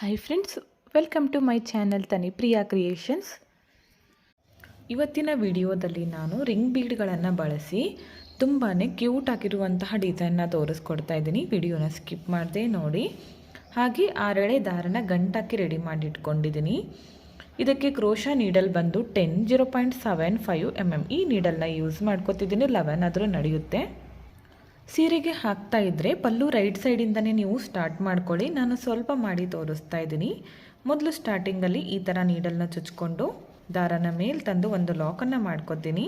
Hi friends welcome to my channel Tanipriya creations ಇವತ್ತಿನ ವಿಡಿಯೋದಲ್ಲಿ ನಾನು ರಿಂಗ್ ಬೀಡ್ಗಳನ್ನು ಬಳಸಿ ತುಂಬಾ ಕ್ಯೂಟ್ ಆಗಿರುವಂತಹ ಡಿಸೈನ್ನ ತೋರಿಸ್ಕೊಡ್ತಾ ಇದ್ದೀನಿ. ವಿಡಿಯೋನ ಸ್ಕಿಪ್ ಮಾಡದೆ ನೋಡಿ. ಹಾಗೆ ಆರೆಳೆ ದಾರನ ಗಂಟಾಕಿ ರೆಡಿ ಮಾಡಿ ಇಟ್ಕೊಂಡಿದ್ದೀನಿ ಇದಕ್ಕೆ ಕ್ರೋಶ ನೀಡಲ್ ಬಂದು ten zero point seven five M M ಈ ನೀಡಲ್ನ ಯೂಸ್ ಮಾಡ್ಕೊತಿದ್ದೀನಿ. ಲೆವೆನ್ ಆದರೂ ನಡೆಯುತ್ತೆ. ಸೀರೆಗೆ ಹಾಕ್ತಾ ಇದ್ದರೆ ಪಲ್ಲು ರೈಟ್ ಸೈಡಿಂದನೇ ನೀವು ಸ್ಟಾರ್ಟ್ ಮಾಡ್ಕೊಳ್ಳಿ. ನಾನು ಸ್ವಲ್ಪ ಮಾಡಿ ತೋರಿಸ್ತಾ ಇದ್ದೀನಿ. ಮೊದಲು ಸ್ಟಾರ್ಟಿಂಗಲ್ಲಿ ಈ ಥರ ನೀಡಲ್ನ ಚುಚ್ಕೊಂಡು ದಾರನ ಮೇಲೆ ತಂದು ಒಂದು ಲಾಕನ್ನು ಮಾಡ್ಕೊತೀನಿ.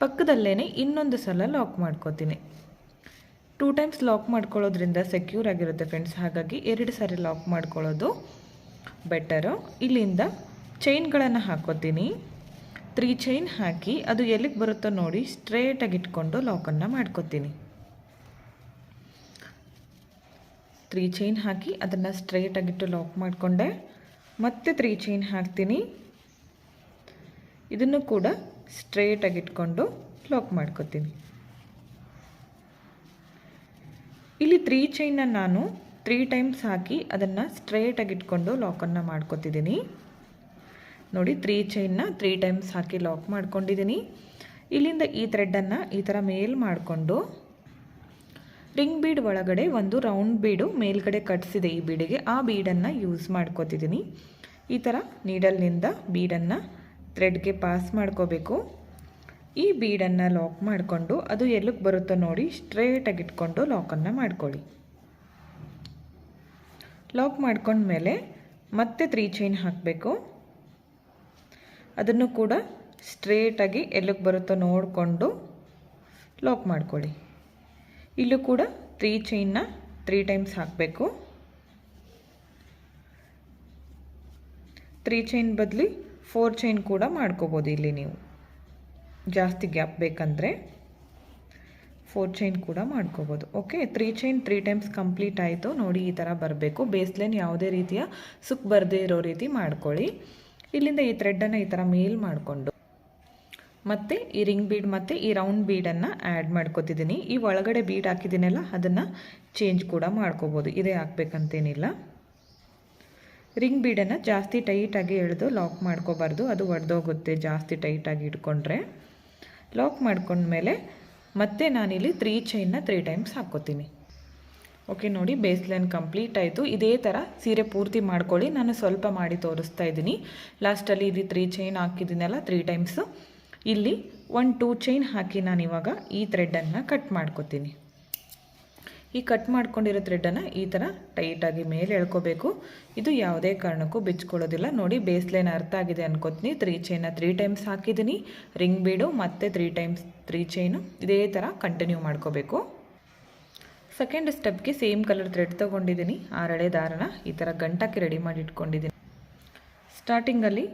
ಪಕ್ಕದಲ್ಲೇ ಇನ್ನೊಂದು ಸಲ ಲಾಕ್ ಮಾಡ್ಕೊತೀನಿ. ಟೂ ಟೈಮ್ಸ್ ಲಾಕ್ ಮಾಡ್ಕೊಳ್ಳೋದ್ರಿಂದ ಸೆಕ್ಯೂರ್ ಆಗಿರುತ್ತೆ ಫ್ರೆಂಡ್ಸ್. ಹಾಗಾಗಿ ಎರಡು ಸಾರಿ ಲಾಕ್ ಮಾಡ್ಕೊಳ್ಳೋದು ಬೆಟರು. ಇಲ್ಲಿಂದ ಚೈನ್ಗಳನ್ನು ಹಾಕೋತೀನಿ ತ್ರೀ ಚೈನ್ ಹಾಕಿ ಅದು ಎಲ್ಲಿಗೆ ಬರುತ್ತೋ ನೋಡಿ ಸ್ಟ್ರೇಟಾಗಿ ಇಟ್ಕೊಂಡು ಲಾಕನ್ನು ಮಾಡ್ಕೊತೀನಿ. ತ್ರೀ ಚೈನ್ ಹಾಕಿ ಅದನ್ನು ಸ್ಟ್ರೈಟಾಗಿಟ್ಟು ಲಾಕ್ ಮಾಡಿಕೊಂಡೆ. ಮತ್ತೆ ತ್ರೀ ಚೈನ್ ಹಾಕ್ತೀನಿ. ಇದನ್ನು ಕೂಡ ಸ್ಟ್ರೇಟಾಗಿ ಇಟ್ಕೊಂಡು ಲಾಕ್ ಮಾಡ್ಕೊತೀನಿ. ಇಲ್ಲಿ ತ್ರೀ ಚೈನ್ನ ನಾನು ತ್ರೀ ಟೈಮ್ಸ್ ಹಾಕಿ ಅದನ್ನು ಸ್ಟ್ರೇಟಾಗಿ ಇಟ್ಕೊಂಡು ಲಾಕನ್ನು ಮಾಡ್ಕೋತಿದ್ದೀನಿ ನೋಡಿ ತ್ರೀ ಚೈನ್ನ ತ್ರೀ ಟೈಮ್ಸ್ ಹಾಕಿ ಲಾಕ್ ಮಾಡ್ಕೊಂಡಿದ್ದೀನಿ ಇಲ್ಲಿಂದ ಈ ಥ್ರೆಡ್ಡನ್ನು ಈ ಥರ ಮೇಲ್ ಮಾಡಿಕೊಂಡು ರಿಂಗ್ ಬೀಡ್ ಒಳಗಡೆ ಒಂದು ರೌಂಡ್ ಬೀಡು ಮೇಲ್ಗಡೆ ಕಟ್ಸಿದೆ ಈ ಬೀಡಿಗೆ. ಆ ಬೀಡನ್ನು ಯೂಸ್ ಮಾಡ್ಕೋತಿದ್ದೀನಿ ಈ ಥರ ನೀಡಲ್ನಿಂದ ಬೀಡನ್ನು ಥ್ರೆಡ್ಗೆ ಪಾಸ್ ಮಾಡ್ಕೋಬೇಕು. ಈ ಬೀಡನ್ನು ಲಾಕ್ ಮಾಡಿಕೊಂಡು ಅದು ಎಲ್ಲಿಗೆ ಬರುತ್ತೋ ನೋಡಿ ಸ್ಟ್ರೇಟಾಗಿ ಇಟ್ಕೊಂಡು ಲಾಕನ್ನು ಮಾಡ್ಕೊಳ್ಳಿ. ಲಾಕ್ ಮಾಡ್ಕೊಂಡ್ಮೇಲೆ ಮತ್ತೆ ತ್ರೀ ಚೈನ್ ಹಾಕಬೇಕು. ಅದನ್ನು ಕೂಡ ಸ್ಟ್ರೇಟಾಗಿ ಎಲ್ಲಿಗೆ ಬರುತ್ತೋ ನೋಡಿಕೊಂಡು ಲಾಕ್ ಮಾಡ್ಕೊಳ್ಳಿ. ಇಲ್ಲೂ ಕೂಡ ತ್ರೀ ಚೈನ್ನ ತ್ರೀ ಟೈಮ್ಸ್ ಹಾಕಬೇಕು. ತ್ರೀ ಚೈನ್ ಬದಲಿ ಫೋರ್ ಚೈನ್ ಕೂಡ ಮಾಡ್ಕೋಬೋದು ಇಲ್ಲಿ ನೀವು. ಜಾಸ್ತಿ ಗ್ಯಾಪ್ ಬೇಕಂದರೆ ಫೋರ್ ಚೈನ್ ಕೂಡ ಮಾಡ್ಕೋಬೋದು. Okay three chain three times complete ಆಯಿತು. ನೋಡಿ ಈ ಥರ ಬರಬೇಕು. ಬೇಸ್ಲೈನ್ ಯಾವುದೇ ರೀತಿಯ ಸುಕ್ ಬರದೇ ಇರೋ ರೀತಿ ಮಾಡ್ಕೊಳ್ಳಿ. ಇಲ್ಲಿಂದ ಈ ಥ್ರೆಡ್ಡನ್ನು ಈ ಥರ ಮೇಲ್ ಮಾಡಿಕೊಂಡು. ಮತ್ತು ಈ ರಿಂಗ್ ಬೀಡ್ ಮತ್ತು ಈ ರೌಂಡ್ ಬೀಡನ್ನು ಆ್ಯಡ್ ಮಾಡ್ಕೋತಿದ್ದೀನಿ ಈ ಒಳಗಡೆ ಬೀಡ್ ಹಾಕಿದ್ದೀನಲ್ಲ ಅದನ್ನು ಚೇಂಜ್ ಕೂಡ ಮಾಡ್ಕೋಬೋದು. ಇದೇ ಹಾಕ್ಬೇಕಂತೇನಿಲ್ಲ. ರಿಂಗ್ ಬೀಡನ್ನು ಜಾಸ್ತಿ ಟೈಟಾಗಿ ಎಳೆದು ಲಾಕ್ ಮಾಡ್ಕೋಬಾರ್ದು. ಅದು ಒಡೆದೋಗುತ್ತೆ ಜಾಸ್ತಿ ಟೈಟಾಗಿ ಇಟ್ಕೊಂಡ್ರೆ. ಲಾಕ್ ಮಾಡ್ಕೊಂಡ್ಮೇಲೆ ಮತ್ತೆ ನಾನಿಲ್ಲಿ ತ್ರೀ ಚೈನ್ನ ತ್ರೀ ಟೈಮ್ಸ್ ಹಾಕ್ಕೋತೀನಿ. ಓಕೆ ನೋಡಿ ಬೇಸ್ ಲೈನ್ ಕಂಪ್ಲೀಟ್ ಆಯಿತು. ಇದೇ ಥರ ಸೀರೆ ಪೂರ್ತಿ ಮಾಡ್ಕೊಳ್ಳಿ. ನಾನು ಸ್ವಲ್ಪ ಮಾಡಿ ತೋರಿಸ್ತಾ ಇದ್ದೀನಿ. ಲಾಸ್ಟಲ್ಲಿ ಇಲ್ಲಿ ತ್ರೀ ಚೈನ್ ಹಾಕಿದ್ದೀನಲ್ಲ ತ್ರೀ ಟೈಮ್ಸು ಇಲ್ಲಿ ಒನ್ ಟೂ ಚೈನ್ ಹಾಕಿ ನಾನು ಇವಾಗ ಈ ಥ್ರೆಡ್ಡನ್ನು ಕಟ್ ಮಾಡ್ಕೊತೀನಿ. ಈ ಕಟ್ ಮಾಡ್ಕೊಂಡಿರೋ ಥ್ರೆಡ್ಡನ್ನು ಈ ಥರ ಟೈಟಾಗಿ ಮೇಲೆ ಎಳ್ಕೋಬೇಕು. ಇದು ಯಾವುದೇ ಕಾರಣಕ್ಕೂ ಬಿಚ್ಕೊಳ್ಳೋದಿಲ್ಲ. ನೋಡಿ ಬೇಸ್ ಲೈನ್ ಅರ್ಥ ಆಗಿದೆ ಅನ್ಕೋತೀನಿ. ತ್ರೀ ಚೈನ ತ್ರೀ ಟೈಮ್ಸ್ ಹಾಕಿದ್ದೀನಿ. ರಿಂಗ್ ಬೀಡು ಮತ್ತು ತ್ರೀ ಟೈಮ್ಸ್ ತ್ರೀ ಚೈನು ಇದೇ ಥರ ಕಂಟಿನ್ಯೂ ಮಾಡ್ಕೋಬೇಕು. ಸೆಕೆಂಡ್ ಸ್ಟೆಪ್ಗೆ ಸೇಮ್ ಕಲರ್ ಥ್ರೆಡ್ ತೊಗೊಂಡಿದ್ದೀನಿ. ಆರಳೆ ದಾರನ ಈ ಥರ ಗಂಟಕ್ಕೆ ರೆಡಿ ಮಾಡಿ ಇಟ್ಕೊಂಡಿದ್ದೀನಿ. ಸ್ಟಾರ್ಟಿಂಗಲ್ಲಿ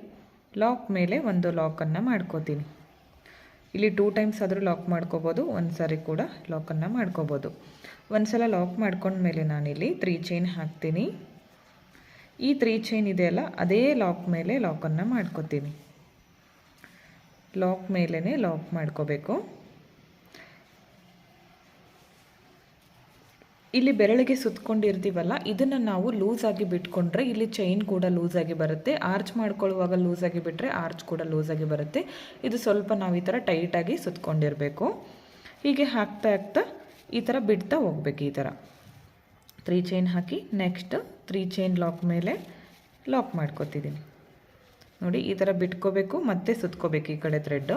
ಲಾಕ್ ಮೇಲೆ ಒಂದು ಲಾಕನ್ನು ಮಾಡ್ಕೋತೀನಿ. ಇಲ್ಲಿ ಟೂ ಟೈಮ್ಸ್ ಆದರೂ ಲಾಕ್ ಮಾಡ್ಕೋಬೋದು, ಒಂದು ಸಾರಿ ಕೂಡ ಲಾಕನ್ನು ಮಾಡ್ಕೋಬೋದು. ಒಂದು ಸಲ ಲಾಕ್ ಮಾಡ್ಕೊಂಡ್ಮೇಲೆ ನಾನಿಲ್ಲಿ ತ್ರೀ ಚೈನ್ ಹಾಕ್ತೀನಿ. ಈ ತ್ರೀ ಚೈನ್ ಇದೆಯಲ್ಲ ಅದೇ ಲಾಕ್ ಮೇಲೆ ಲಾಕನ್ನು ಮಾಡ್ಕೋತೀನಿ. ಲಾಕ್ ಮೇಲೇ ಲಾಕ್ ಮಾಡ್ಕೋಬೇಕು. ಇಲ್ಲಿ ಬೆರಳಿಗೆ ಸುತ್ತಕೊಂಡಿರ್ತೀವಲ್ಲ ಇದನ್ನು ನಾವು ಲೂಸಾಗಿ ಬಿಟ್ಕೊಂಡ್ರೆ ಇಲ್ಲಿ ಚೈನ್ ಕೂಡ ಲೂಸಾಗಿ ಬರುತ್ತೆ. ಆರ್ಚ್ ಮಾಡ್ಕೊಳ್ಳುವಾಗ ಲೂಸಾಗಿ ಬಿಟ್ಟರೆ ಆರ್ಚ್ ಕೂಡ ಲೂಸಾಗಿ ಬರುತ್ತೆ. ಇದು ಸ್ವಲ್ಪ ನಾವು ಈ ಥರ ಟೈಟಾಗಿ ಸುತ್ತಕೊಂಡಿರಬೇಕು ಹೀಗೆ ಹಾಕ್ತಾ ಹಾಕ್ತಾ ಈ ಥರ ಬಿಡ್ತಾ ಹೋಗ್ಬೇಕು ಈ ಥರ ತ್ರೀ ಚೈನ್ ಹಾಕಿ ನೆಕ್ಸ್ಟ್ ತ್ರೀ ಚೈನ್ ಲಾಕ್ ಮೇಲೆ ಲಾಕ್ ಮಾಡ್ಕೊತಿದ್ದೀನಿ ನೋಡಿ, ಈ ಥರ ಬಿಟ್ಕೋಬೇಕು, ಮತ್ತೆ ಸುತ್ಕೋಬೇಕು ಈ ಕಡೆ ಥ್ರೆಡ್ಡು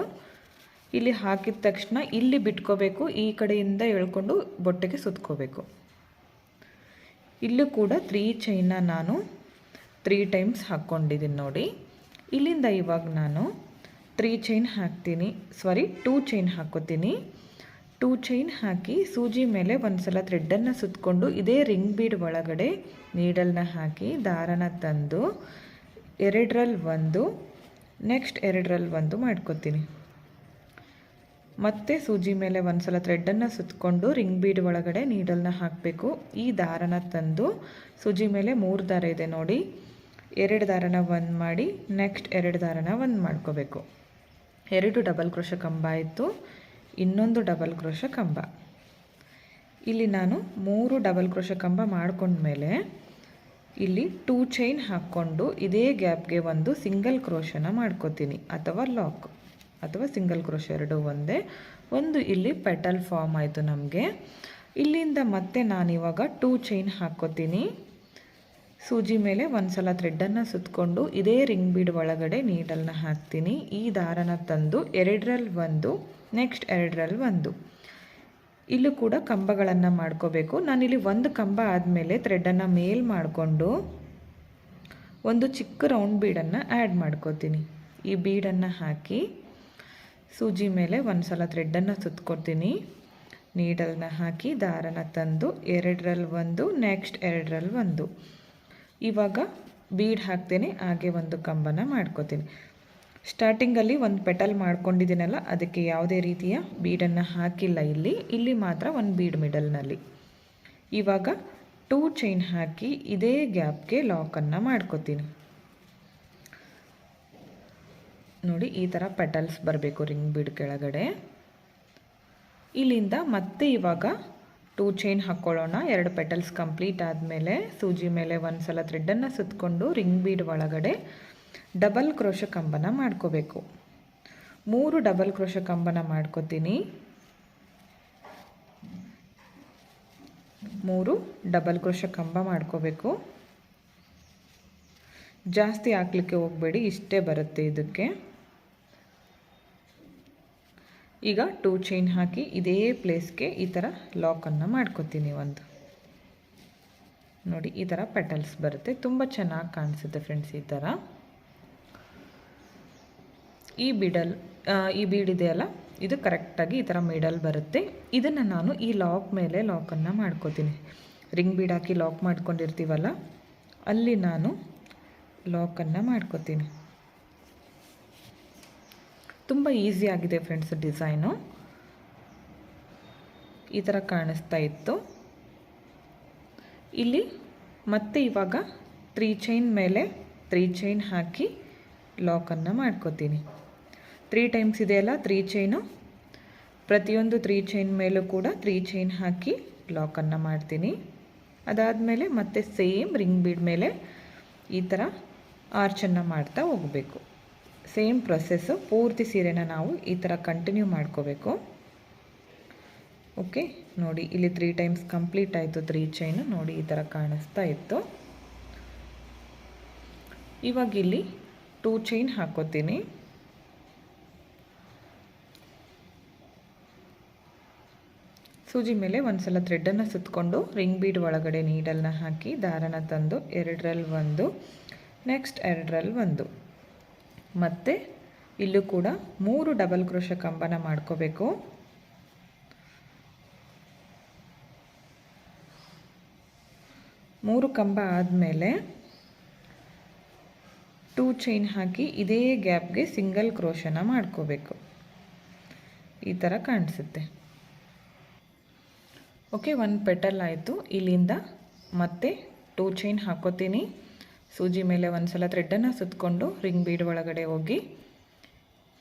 ಇಲ್ಲಿ ಹಾಕಿದ ತಕ್ಷಣ ಇಲ್ಲಿ ಬಿಟ್ಕೋಬೇಕು, ಈ ಕಡೆಯಿಂದ ಎಳ್ಕೊಂಡು ಬೊಟ್ಟೆಗೆ ಸುತ್ಕೋಬೇಕು. ಇಲ್ಲೂ ಕೂಡ ತ್ರೀ ಚೈನ್ನ ನಾನು ತ್ರೀ ಟೈಮ್ಸ್ ಹಾಕ್ಕೊಂಡಿದ್ದೀನಿ ನೋಡಿ. ಇಲ್ಲಿಂದ ಇವಾಗ ನಾನು ತ್ರೀ ಚೈನ್ ಹಾಕ್ತೀನಿ. ಸಾರಿ ಟೂ ಚೈನ್ ಹಾಕೋತೀನಿ. ಟೂ ಚೈನ್ ಹಾಕಿ ಸೂಜಿ ಮೇಲೆ ಒಂದು ಸಲ ಥ್ರೆಡ್ಡನ್ನು ಸುತ್ತಕೊಂಡು ಇದೇ ರಿಂಗ್ ಬೀಡ್ ಒಳಗಡೆ ನೀಡಲ್ನ ಹಾಕಿ ದಾರನ ತಂದು ಎರಡರಲ್ಲಿ ಒಂದು ನೆಕ್ಸ್ಟ್ ಎರಡರಲ್ಲಿ ಒಂದು ಮಾಡ್ಕೊತೀನಿ. ಮತ್ತೆ ಸೂಜಿ ಮೇಲೆ ಒಂದು ಸಲ ಥ್ರೆಡ್ಡನ್ನು ಸುತ್ತಕೊಂಡು ರಿಂಗ್ ಬೀಡ್ ಒಳಗಡೆ ನೀಡಲ್ನ ಹಾಕಬೇಕು. ಈ ದಾರನ ತಂದು ಸೂಜಿ ಮೇಲೆ ಮೂರು ದಾರ ಇದೆ ನೋಡಿ. ಎರಡು ದಾರನ ಒಂದು ಮಾಡಿ ನೆಕ್ಸ್ಟ್ ಎರಡು ದಾರನ ಒಂದು ಮಾಡ್ಕೋಬೇಕು. ಎರಡು ಡಬಲ್ ಕ್ರೋಶ ಕಂಬ ಆಯಿತು. ಇನ್ನೊಂದು ಡಬಲ್ ಕ್ರೋಶ ಕಂಬ. ಇಲ್ಲಿ ನಾನು ಮೂರು ಡಬಲ್ ಕ್ರೋಶ ಕಂಬ ಮಾಡ್ಕೊಂಡ್ಮೇಲೆ ಇಲ್ಲಿ ಟೂ ಚೈನ್ ಹಾಕ್ಕೊಂಡು ಇದೇ ಗ್ಯಾಪ್ಗೆ ಒಂದು ಸಿಂಗಲ್ ಕ್ರೋಶನ ಮಾಡ್ಕೋತೀನಿ, ಅಥವಾ ಲಾಕ್ ಅಥವಾ ಸಿಂಗಲ್ ಕ್ರೋಶ ಎರಡು ಒಂದೇ. ಒಂದು ಇಲ್ಲಿ ಪೆಟಲ್ ಫಾರ್ಮ್ ಆಯಿತು ನಮಗೆ. ಇಲ್ಲಿಂದ ಮತ್ತೆ ನಾನಿವಾಗ ಟೂ ಚೈನ್ ಹಾಕ್ಕೋತೀನಿ. ಸೂಜಿ ಮೇಲೆ ಒಂದು ಸಲ ಥ್ರೆಡ್ಡನ್ನು ಸುತ್ತಕೊಂಡು ಇದೇ ರಿಂಗ್ ಬೀಡ್ ಒಳಗಡೆ ನೀಡಲ್ನ ಹಾಕ್ತೀನಿ. ಈ ದಾರನ ತಂದು ಎರಡರಲ್ಲಿ ಒಂದು ನೆಕ್ಸ್ಟ್ ಎರಡರಲ್ಲಿ ಒಂದು. ಇಲ್ಲೂ ಕೂಡ ಕಂಬಗಳನ್ನು ಮಾಡ್ಕೋಬೇಕು. ನಾನಿಲ್ಲಿ ಒಂದು ಕಂಬ ಆದಮೇಲೆ ಥ್ರೆಡ್ಡನ್ನು ಮೇಲ್ ಮಾಡಿಕೊಂಡು ಒಂದು ಚಿಕ್ಕ ರೌಂಡ್ ಬೀಡನ್ನು ಆ್ಯಡ್ ಮಾಡ್ಕೋತೀನಿ. ಈ ಬೀಡನ್ನು ಹಾಕಿ ಸೂಜಿ ಮೇಲೆ ಒಂದು ಸಲ ಥ್ರೆಡ್ಡನ್ನು ಸುತ್ಕೊಡ್ತೀನಿ. ನೀಡಲ್ನ ಹಾಕಿ ದಾರನ ತಂದು ಎರಡರಲ್ಲಿ ಒಂದು, ನೆಕ್ಸ್ಟ್ ಎರಡರಲ್ಲಿ ಒಂದು. ಇವಾಗ ಬೀಡ್ ಹಾಕ್ತೇನೆ, ಹಾಗೆ ಒಂದು ಕಂಬನ ಮಾಡ್ಕೋತೀನಿ. ಸ್ಟಾರ್ಟಿಂಗಲ್ಲಿ ಒಂದು ಪೆಟಲ್ ಮಾಡ್ಕೊಂಡಿದ್ದೀನಲ್ಲ, ಅದಕ್ಕೆ ಯಾವುದೇ ರೀತಿಯ ಬೀಡನ್ನು ಹಾಕಿಲ್ಲ ಇಲ್ಲಿ. ಇಲ್ಲಿ ಮಾತ್ರ ಒಂದು ಬೀಡ್ ಮಿಡಲ್ನಲ್ಲಿ. ಇವಾಗ ಟೂ ಚೈನ್ ಹಾಕಿ ಇದೇ ಗ್ಯಾಪ್ಗೆ ಲಾಕನ್ನು ಮಾಡ್ಕೋತೀನಿ. ನೋಡಿ ಈ ಥರ ಪೆಟಲ್ಸ್ ಬರಬೇಕು ರಿಂಗ್ ಬೀಡ್ ಕೆಳಗಡೆ. ಇಲ್ಲಿಂದ ಮತ್ತೆ ಇವಾಗ ಟೂ ಚೈನ್ ಹಾಕ್ಕೊಳ್ಳೋಣ ಎರಡು ಪೆಟಲ್ಸ್ ಕಂಪ್ಲೀಟ್ ಆದಮೇಲೆ ಸೂಜಿ ಮೇಲೆ ಒಂದು ಸಲ ಥ್ರೆಡ್ಡನ್ನು ಸುತ್ತಕೊಂಡು ರಿಂಗ್ ಬೀಡ್ ಒಳಗಡೆ ಡಬಲ್ ಕ್ರೋಶ ಕಂಬನ ಮಾಡ್ಕೋಬೇಕು. ಮೂರು ಡಬಲ್ ಕ್ರೋಶ ಕಂಬನ ಮಾಡ್ಕೋತೀನಿ. ಮೂರು ಡಬಲ್ ಕ್ರೋಶ ಕಂಬ ಮಾಡ್ಕೋಬೇಕು. ಜಾಸ್ತಿ ಹಾಕ್ಲಿಕ್ಕೆ ಹೋಗಬೇಡಿ, ಇಷ್ಟೇ ಬರುತ್ತೆ ಇದಕ್ಕೆ. ಈಗ ಟೂ ಚೈನ್ ಹಾಕಿ ಇದೇ ಪ್ಲೇಸ್ಗೆ ಈ ಥರ ಲಾಕನ್ನು ಮಾಡ್ಕೋತೀನಿ ಒಂದು. ನೋಡಿ, ಈ ಥರ ಪೆಟಲ್ಸ್ ಬರುತ್ತೆ. ತುಂಬ ಚೆನ್ನಾಗಿ ಕಾಣಿಸುತ್ತೆ ಫ್ರೆಂಡ್ಸ್ ಈ ಥರ ಈ ಬಿಡಲ್ ಈ ಬೀಡಿದೆಯಲ್ಲ ಇದು ಕರೆಕ್ಟಾಗಿ ಈ ಥರ ಮಿಡಲ್ ಬರುತ್ತೆ. ಇದನ್ನು ನಾನು ಈ ಲಾಕ್ ಮೇಲೆ ಲಾಕನ್ನು ಮಾಡ್ಕೋತೀನಿ. ರಿಂಗ್ ಬೀಡ್ ಹಾಕಿ ಲಾಕ್ ಮಾಡ್ಕೊಂಡಿರ್ತೀವಲ್ಲ, ಅಲ್ಲಿ ನಾನು ಲಾಕನ್ನು ಮಾಡ್ಕೋತೀನಿ. ತುಂಬ ಈಸಿ ಆಗಿದೆ ಫ್ರೆಂಡ್ಸ್ ಡಿಸೈನು ಈ ಥರ ಕಾಣಿಸ್ತಾ ಇತ್ತು. ಇಲ್ಲಿ ಮತ್ತೆ ಇವಾಗ ತ್ರೀ ಚೈನ್ ಮೇಲೆ ತ್ರೀ ಚೈನ್ ಹಾಕಿ ಲಾಕನ್ನು ಮಾಡ್ಕೋತೀನಿ. ತ್ರೀ ಟೈಮ್ಸ್ ಇದೆಯಲ್ಲ ತ್ರೀ ಚೈನು ಪ್ರತಿಯೊಂದು ತ್ರೀ ಚೈನ್ ಮೇಲೂ ಕೂಡ ತ್ರೀ ಚೈನ್ ಹಾಕಿ ಲಾಕನ್ನು ಮಾಡ್ತೀನಿ. ಅದಾದಮೇಲೆ ಮತ್ತೆ ಸೇಮ್ ರಿಂಗ್ ಬೀಡ್ ಮೇಲೆ ಈ ಥರ ಆರ್ಚನ್ನು ಮಾಡ್ತಾ ಹೋಗಬೇಕು. ಸೇಮ್ ಪ್ರೊಸೆಸ್ಸು ಪೂರ್ತಿ ಸೀರೆನ ನಾವು ಈ ಥರ ಕಂಟಿನ್ಯೂ ಮಾಡ್ಕೋಬೇಕು. ಓಕೆ ನೋಡಿ, ಇಲ್ಲಿ ತ್ರೀ ಟೈಮ್ಸ್ ಕಂಪ್ಲೀಟ್ ಆಯಿತು ತ್ರೀ ಚೈನು ನೋಡಿ, ಈ ಥರ ಕಾಣಿಸ್ತಾ ಇತ್ತು. ಇವಾಗ ಇಲ್ಲಿ ಟೂ ಚೈನ್ ಹಾಕೋತೀನಿ. ಸೂಜಿ ಮೇಲೆ ಒಂದು ಸಲ ಥ್ರೆಡ್ಡನ್ನು ಸುತ್ತಕೊಂಡು ರಿಂಗ್ ಬೀಡ್ ಒಳಗಡೆ ನೀಡಲ್ನ ಹಾಕಿ, ದಾರನ ತಂದು ಎರಡರಲ್ಲಿ ಒಂದು ನೆಕ್ಸ್ಟ್ ಎರಡರಲ್ಲಿ ಒಂದು. ಮತ್ತು ಇಲ್ಲೂ ಕೂಡ ಮೂರು ಡಬಲ್ ಕ್ರೋಶ ಕಂಬನ ಮಾಡ್ಕೋಬೇಕು. ಮೂರು ಕಂಬ ಆದಮೇಲೆ ಟೂ ಚೈನ್ ಹಾಕಿ ಇದೇ ಗ್ಯಾಪ್ಗೆ ಸಿಂಗಲ್ ಕ್ರೋಶನ ಮಾಡ್ಕೋಬೇಕು. ಈ ಥರ ಕಾಣಿಸುತ್ತೆ. ಓಕೆ ಒಂದು ಪೆಟಲ್ ಆಯಿತು. ಇಲ್ಲಿಂದ ಮತ್ತೆ ಟೂ ಚೈನ್ ಹಾಕೋತೀನಿ. ಸೂಜಿ ಮೇಲೆ ಒಂದು ಸಲ ಥ್ರೆಡ್ಡನ್ನು ಸುತ್ತಕೊಂಡು ರಿಂಗ್ ಬೀಡ್ ಒಳಗಡೆ ಹೋಗಿ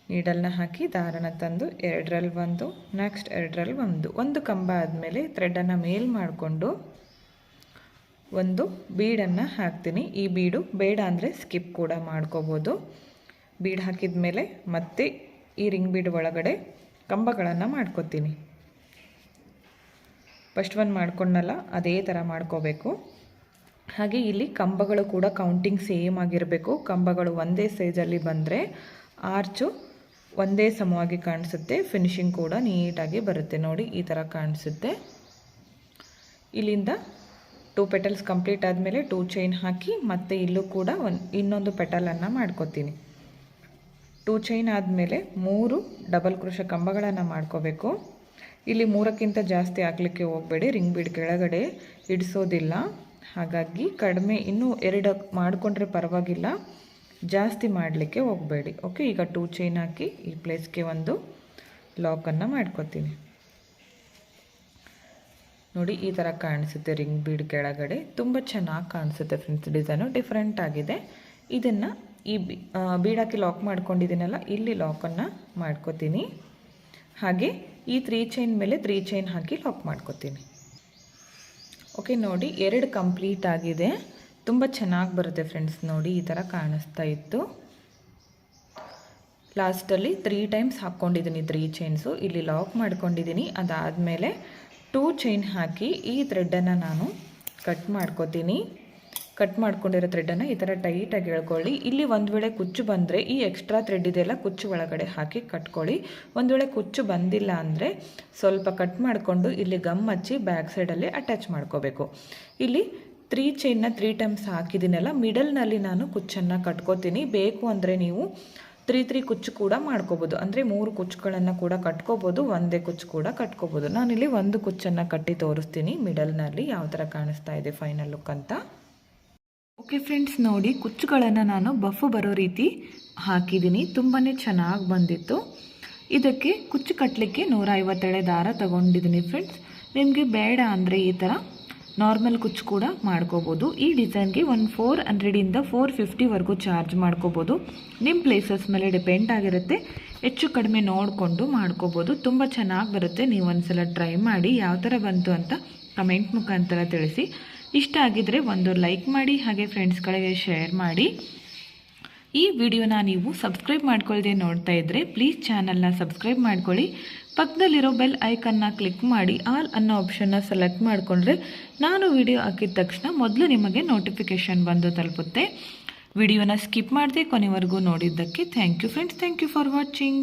ನೀಡಲ್ನ ಹಾಕಿ ದಾರನ ತಂದು ಎರಡರಲ್ಲಿ ಒಂದು ನೆಕ್ಸ್ಟ್ ಎರಡರಲ್ಲಿ ಒಂದು. ಒಂದು ಕಂಬ ಆದಮೇಲೆ ಥ್ರೆಡ್ಡನ್ನು ಮೇಲ್ ಮಾಡಿಕೊಂಡು ಒಂದು ಬೀಡನ್ನು ಹಾಕ್ತೀನಿ. ಈ ಬೀಡು ಬೇಡ ಅಂದರೆ ಸ್ಕಿಪ್ ಕೂಡ ಮಾಡ್ಕೋಬೋದು. ಬೀಡ್ ಹಾಕಿದ ಮೇಲೆ ಮತ್ತೆ ಈ ರಿಂಗ್ ಬೀಡ್ ಒಳಗಡೆ ಕಂಬಗಳನ್ನು ಮಾಡ್ಕೋತೀನಿ. ಫಸ್ಟ್ ಒಂದು ಮಾಡ್ಕೊಂಡಲ್ಲ ಅದೇ ಥರ ಮಾಡ್ಕೋಬೇಕು. ಹಾಗೆ ಇಲ್ಲಿ ಕಂಬಗಳು ಕೂಡ ಕೌಂಟಿಂಗ್ ಸೇಮ್ ಆಗಿರಬೇಕು. ಕಂಬಗಳು ಒಂದೇ ಸೈಜಲ್ಲಿ ಬಂದರೆ ಆರ್ಚು ಒಂದೇ ಸಮವಾಗಿ ಕಾಣಿಸುತ್ತೆ. ಫಿನಿಶಿಂಗ್ ಕೂಡ ನೀಟಾಗಿ ಬರುತ್ತೆ. ನೋಡಿ ಈ ಥರ ಕಾಣಿಸುತ್ತೆ. ಇಲ್ಲಿಂದ ಟೂ ಪೆಟಲ್ಸ್ ಕಂಪ್ಲೀಟ್ ಆದಮೇಲೆ ಟೂ ಚೈನ್ ಹಾಕಿ ಮತ್ತೆ ಇಲ್ಲೂ ಕೂಡ ಒಂದು ಇನ್ನೊಂದು ಪೆಟಲನ್ನು ಮಾಡ್ಕೋತೀನಿ. ಟೂ ಚೈನ್ ಆದಮೇಲೆ ಮೂರು ಡಬಲ್ ಕೃಷ ಕಂಬಗಳನ್ನು ಮಾಡ್ಕೋಬೇಕು. ಇಲ್ಲಿ ಮೂರಕ್ಕಿಂತ ಜಾಸ್ತಿ ಆಗಲಿಕ್ಕೆ ಹೋಗಬೇಡಿ. ರಿಂಗ್ ಬಿಡ್ ಕೆಳಗಡೆ ಇಡಿಸೋದಿಲ್ಲ. ಹಾಗಾಗಿ ಕಡಿಮೆ ಇನ್ನೂ ಎರಡು ಮಾಡಿಕೊಂಡ್ರೆ ಪರವಾಗಿಲ್ಲ. ಜಾಸ್ತಿ ಮಾಡಲಿಕ್ಕೆ ಹೋಗಬೇಡಿ. ಓಕೆ ಈಗ ಟೂ ಚೈನ್ ಹಾಕಿ ಈ ಪ್ಲೇಸ್ಗೆ ಒಂದು ಲಾಕನ್ನು ಮಾಡ್ಕೊತೀನಿ. ನೋಡಿ, ಈ ಥರ ಕಾಣಿಸುತ್ತೆ ರಿಂಗ್ ಬೀಡ್ ಕೆಳಗಡೆ. ತುಂಬ ಚೆನ್ನಾಗಿ ಕಾಣಿಸುತ್ತೆ ಫ್ರೆಂಡ್ಸ್ ಡಿಸೈನು ಡಿಫ್ರೆಂಟ್ ಆಗಿದೆ. ಇದನ್ನು ಈ ಬೀಡ್ ಲಾಕ್ ಮಾಡ್ಕೊಂಡಿದ್ದೀನಲ್ಲ, ಇಲ್ಲಿ ಲಾಕನ್ನು ಮಾಡ್ಕೋತೀನಿ. ಹಾಗೆ ಈ ತ್ರೀ ಚೈನ್ ಮೇಲೆ ತ್ರೀ ಚೈನ್ ಹಾಕಿ ಲಾಕ್ ಮಾಡ್ಕೋತೀನಿ. ಓಕೆ ನೋಡಿ, ಎರಡು ಕಂಪ್ಲೀಟ್ ಆಗಿದೆ. ತುಂಬ ಚೆನ್ನಾಗಿ ಬರುತ್ತೆ ಫ್ರೆಂಡ್ಸ್ ನೋಡಿ, ಈ ಥರ ಕಾಣಿಸ್ತಾ ಇತ್ತು. ಲಾಸ್ಟಲ್ಲಿ ತ್ರೀ ಟೈಮ್ಸ್ ಹಾಕ್ಕೊಂಡಿದ್ದೀನಿ ತ್ರೀ ಚೈನ್ಸು ಇಲ್ಲಿ ಲಾಕ್ ಮಾಡ್ಕೊಂಡಿದ್ದೀನಿ ಅದಾದಮೇಲೆ ಟೂ ಚೈನ್ ಹಾಕಿ ಈ ಥ್ರೆಡ್ಡನ್ನು ನಾನು ಕಟ್ ಮಾಡ್ಕೋತೀನಿ. ಕಟ್ ಮಾಡ್ಕೊಂಡಿರೋ ಥ್ರೆಡ್ಡನ್ನು ಈ ಥರ ಟೈಟಾಗಿ ಎಳ್ಕೊಳ್ಳಿ. ಇಲ್ಲಿ ಒಂದು ವೇಳೆ ಕುಚ್ಚು ಬಂದರೆ ಈ ಎಕ್ಸ್ಟ್ರಾ ಥ್ರೆಡ್ ಇದೆಲ್ಲ ಕುಚ್ಚು ಒಳಗಡೆ ಹಾಕಿ ಕಟ್ಕೊಳ್ಳಿ. ಒಂದು ವೇಳೆ ಕುಚ್ಚು ಬಂದಿಲ್ಲ ಅಂದರೆ ಸ್ವಲ್ಪ ಕಟ್ ಮಾಡಿಕೊಂಡು ಇಲ್ಲಿ ಗಮ್ ಹಚ್ಚಿ ಬ್ಯಾಕ್ ಸೈಡಲ್ಲಿ ಅಟ್ಯಾಚ್ ಮಾಡ್ಕೋಬೇಕು. ಇಲ್ಲಿ ತ್ರೀ ಚೈನ್ನ ತ್ರೀ ಟೈಮ್ಸ್ ಹಾಕಿದ್ದೀನಲ್ಲ ಮಿಡಲ್ನಲ್ಲಿ ನಾನು ಕುಚ್ಚನ್ನು ಕಟ್ಕೋತೀನಿ. ಬೇಕು ಅಂದರೆ ನೀವು ತ್ರೀ ತ್ರೀ ಕುಚ್ಚು ಕೂಡ ಮಾಡ್ಕೋಬೋದು. ಅಂದರೆ ಮೂರು ಕುಚ್ಚುಗಳನ್ನು ಕೂಡ ಕಟ್ಕೋಬೋದು, ಒಂದೇ ಕುಚ್ಚು ಕೂಡ ಕಟ್ಕೋಬೋದು. ನಾನಿಲ್ಲಿ ಒಂದು ಕುಚ್ಚನ್ನು ಕಟ್ಟಿ ತೋರಿಸ್ತೀನಿ ಮಿಡಲ್ನಲ್ಲಿ ಯಾವ ಥರ ಕಾಣಿಸ್ತಾ ಇದೆ ಫೈನಲ್ ಲುಕ್ ಅಂತ. ಓಕೆ ಫ್ರೆಂಡ್ಸ್ ನೋಡಿ, ಕುಚ್ಚುಗಳನ್ನು ನಾನು ಬಫ್ ಬರೋ ರೀತಿ ಹಾಕಿದ್ದೀನಿ. ತುಂಬಾ ಚೆನ್ನಾಗಿ ಬಂದಿತ್ತು. ಇದಕ್ಕೆ ಕುಚ್ಚು ಕಟ್ಟಲಿಕ್ಕೆ ನೂರ ಐವತ್ತೆಳೆ ದಾರ ತಗೊಂಡಿದ್ದೀನಿ ಫ್ರೆಂಡ್ಸ್ ನಿಮಗೆ ಬೇಡ ಅಂದರೆ ಈ ಥರ ನಾರ್ಮಲ್ ಕುಚ್ಚು ಕೂಡ ಮಾಡ್ಕೋಬೋದು. ಈ ಡಿಸೈನ್ಗೆ ಒಂದು ಫೋರ್ ಹಂಡ್ರೆಡಿಂದ ಫೋರ್ ಫಿಫ್ಟಿವರೆಗೂ ಚಾರ್ಜ್ ಮಾಡ್ಕೋಬೋದು. ನಿಮ್ಮ ಪ್ಲೇಸಸ್ ಮೇಲೆ ಡಿಪೆಂಡ್ ಆಗಿರುತ್ತೆ. ಹೆಚ್ಚು ಕಡಿಮೆ ನೋಡಿಕೊಂಡು ಮಾಡ್ಕೋಬೋದು. ತುಂಬ ಚೆನ್ನಾಗಿ ಬರುತ್ತೆ. ನೀವು ಒಂದ್ಸಲ ಟ್ರೈ ಮಾಡಿ ಯಾವ ಥರ ಬಂತು ಅಂತ ಕಮೆಂಟ್ ಮುಖಾಂತರ ತಿಳಿಸಿ. ಇಷ್ಟ ಆಗಿದ್ರೆ ಒಂದು ಲೈಕ್ ಮಾಡಿ, ಹಾಗೆ ಫ್ರೆಂಡ್ಸ್ಗಳಿಗೆ ಶೇರ್ ಮಾಡಿ. ಈ ವಿಡಿಯೋನ ನೀವು ಸಬ್ಸ್ಕ್ರೈಬ್ ಮಾಡ್ಕೊಳ್ಳದೆ ನೋಡ್ತಾ ಇದ್ದರೆ ಪ್ಲೀಸ್ ಚಾನಲ್ನ ಸಬ್ಸ್ಕ್ರೈಬ್ ಮಾಡ್ಕೊಳ್ಳಿ. ಪಕ್ಕದಲ್ಲಿರೋ ಬೆಲ್ ಐಕನ್ನ ಕ್ಲಿಕ್ ಮಾಡಿ ಆಲ್ ಅನ್ನೋ ಆಪ್ಷನ್ನ ಸೆಲೆಕ್ಟ್ ಮಾಡಿಕೊಂಡ್ರೆ ನಾನು ವಿಡಿಯೋ ಹಾಕಿದ ತಕ್ಷಣ ಮೊದಲು ನಿಮಗೆ ನೋಟಿಫಿಕೇಷನ್ ಬಂದು ತಲುಪುತ್ತೆ. ವಿಡಿಯೋನ ಸ್ಕಿಪ್ ಮಾಡದೆ ಕೊನೆವರೆಗೂ ನೋಡಿದ್ದಕ್ಕೆ thank you friends thank you for watching